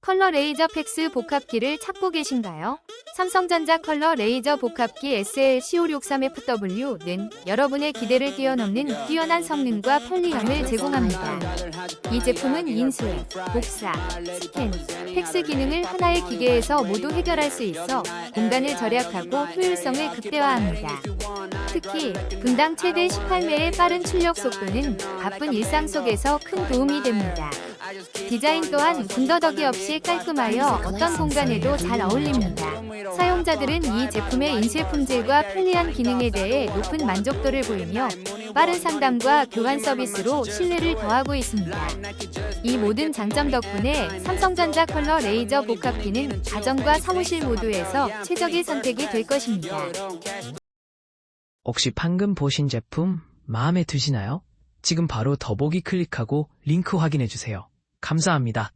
컬러 레이저 팩스 복합기를 찾고 계신가요? 삼성전자 컬러 레이저 복합기 SL9563FW는 여러분의 기대를 뛰어넘는 뛰어난 성능과 편리함을 제공합니다. 이 제품은 인쇄, 복사, 스캔, 팩스 기능을 하나의 기계에서 모두 해결할 수 있어 공간을 절약하고 효율성을 극대화합니다. 특히 분당 최대 18매의 빠른 출력 속도는 바쁜 일상 속에서 큰 도움이 됩니다. 디자인 또한 군더더기 없이 깔끔하여 어떤 공간에도 잘 어울립니다. 사용자들은 이 제품의 인쇄 품질과 편리한 기능에 대해 높은 만족도를 보이며 빠른 상담과 교환 서비스로 신뢰를 더하고 있습니다. 이 모든 장점 덕분에 삼성전자 컬러 레이저 복합기는 가정과 사무실 모두에서 최적의 선택이 될 것입니다. 혹시 방금 보신 제품 마음에 드시나요? 지금 바로 더보기 클릭하고 링크 확인해 주세요. 감사합니다.